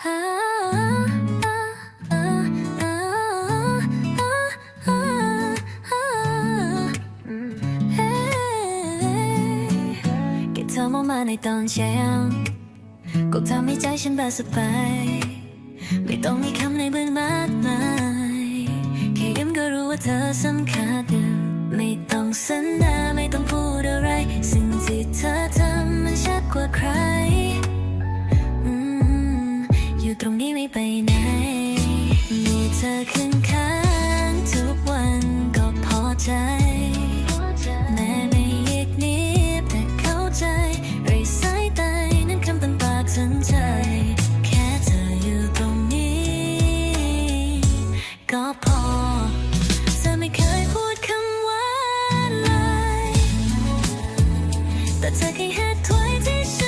แค่เธอมองมาในตอนเช้าก็ทำให้ใจฉันเบาสบายไม่ต้องมีคำในมือมากมายแค่ยิ้มก็รู้ว่าเธอสำคัญไม่ต้องสนหน้าไม่ต้องพูดอะไร สิ่งที่เธอทำมันชัดกว่าใคร อยู่ตรงนี้ไม่ไปไหน มีเธอข้นค้างทุกวันก็พอใจ แม้ไม่เยกนิดแต่เข้าใจไรสายตานั้นคำตันปากสนใจ แค่เธออยู่ตรงนี้ ก็พอ เธไม่เคยพูดคำว่าเลย แต่เธอเคยให้ถ้วยที่ฉัน